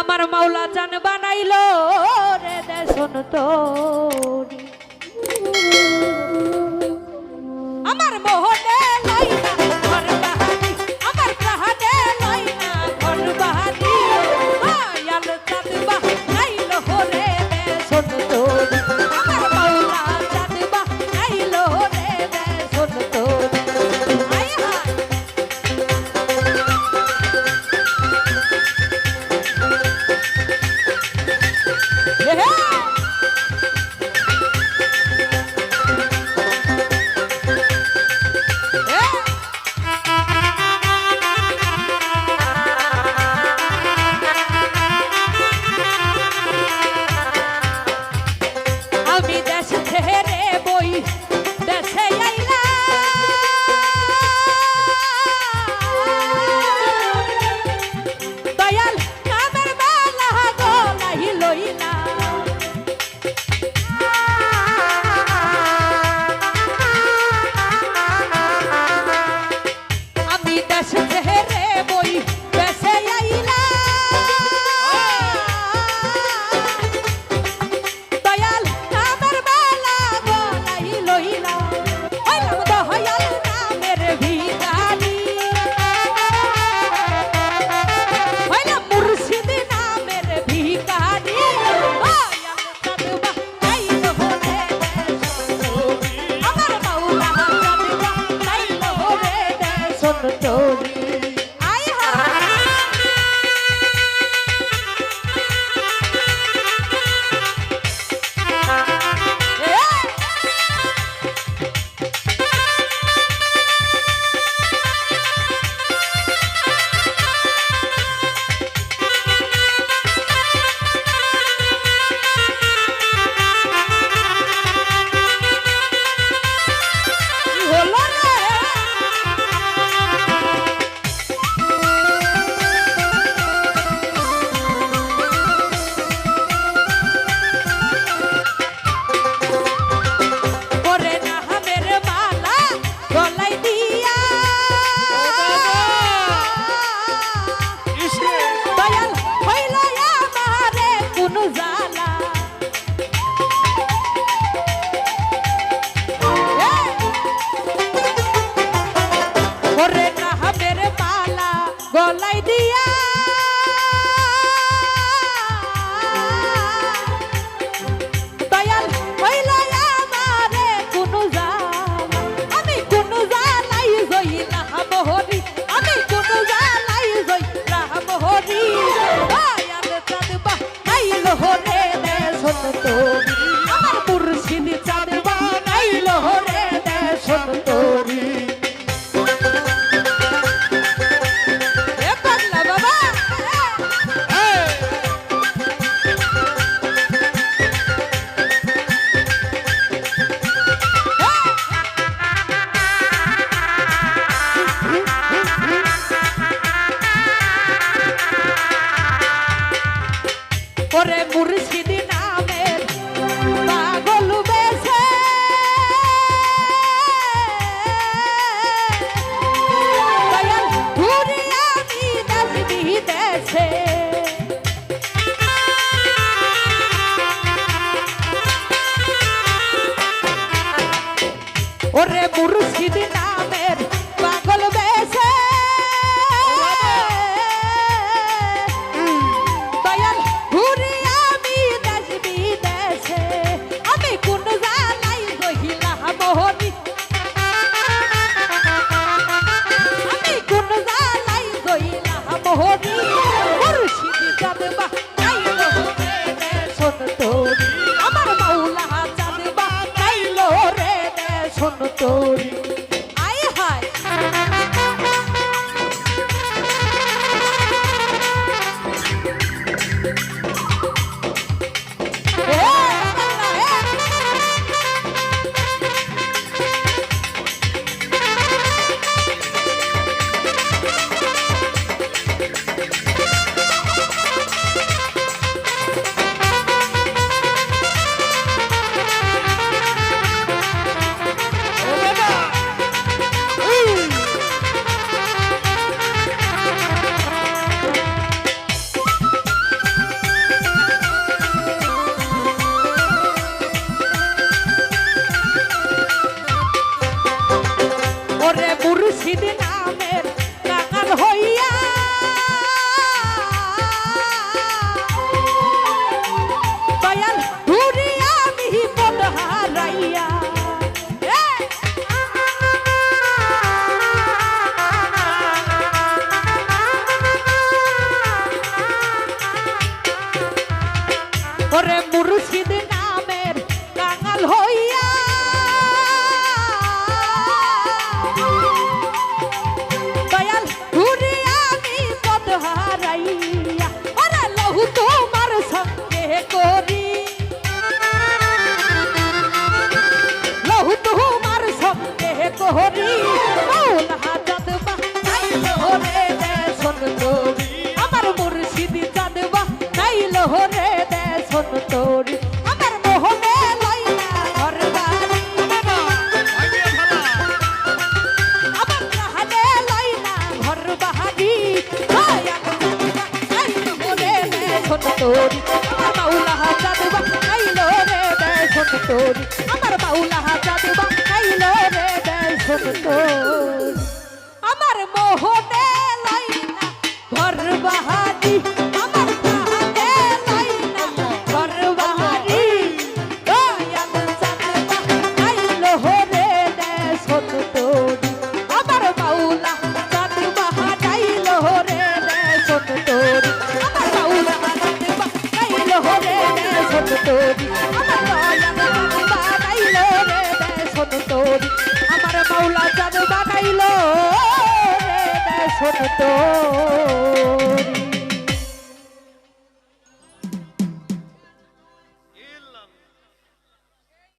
আমার মাওলা চান বানাইল রে দেশন তোরি। আমার মোহনে lady, yeah. ওরে মুর্শিদ নামের কাঙাল হইয়া। দয়াল ঘুরে আমি পদ হারাইয়া, ওরে লহু তোমার সঙ্গে করি। লহু তোমার সঙ্গে করি। আমার মুর্শিদ চাঁদবা নাইল হরে দে তোরি। আমার মোহনে লইলা ঘর বাড়ি। আমার কাহানে লইলা ঘর বাহারি তোরি। আমার মাওলা চাঁদবা নাইলো রে দেশন তোরি। আমার মাওলা চাঁদবা নাইলো রে দেশন তোরি। আমার মোহনে লইলা আমার মাওলা চাঁদ বানাইল। রে দেশ তো